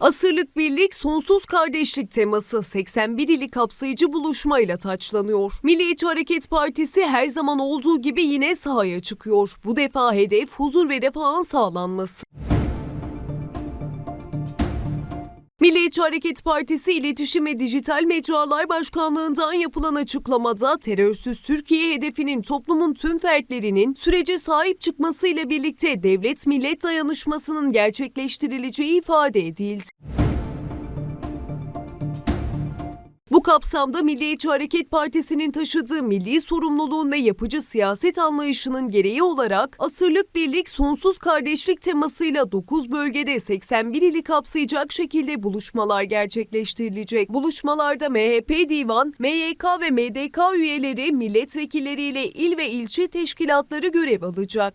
Asırlık birlik, sonsuz kardeşlik teması 81 ili kapsayıcı buluşmayla taçlanıyor. Milliyetçi Hareket Partisi her zaman olduğu gibi yine sahaya çıkıyor. Bu defa hedef huzur ve refahın sağlanması. Milliyetçi Hareket Partisi İletişim ve Dijital Mecralar Başkanlığı'ndan yapılan açıklamada terörsüz Türkiye hedefinin toplumun tüm fertlerinin sürece sahip çıkmasıyla birlikte devlet-millet dayanışmasının gerçekleştirileceği ifade edildi. Kapsamda Milliyetçi Hareket Partisi'nin taşıdığı milli sorumluluğun ve yapıcı siyaset anlayışının gereği olarak asırlık birlik sonsuz kardeşlik temasıyla 9 bölgede 81 ili kapsayacak şekilde buluşmalar gerçekleştirilecek. Buluşmalarda MHP Divan, MYK ve MDK üyeleri milletvekilleriyle il ve ilçe teşkilatları görev alacak.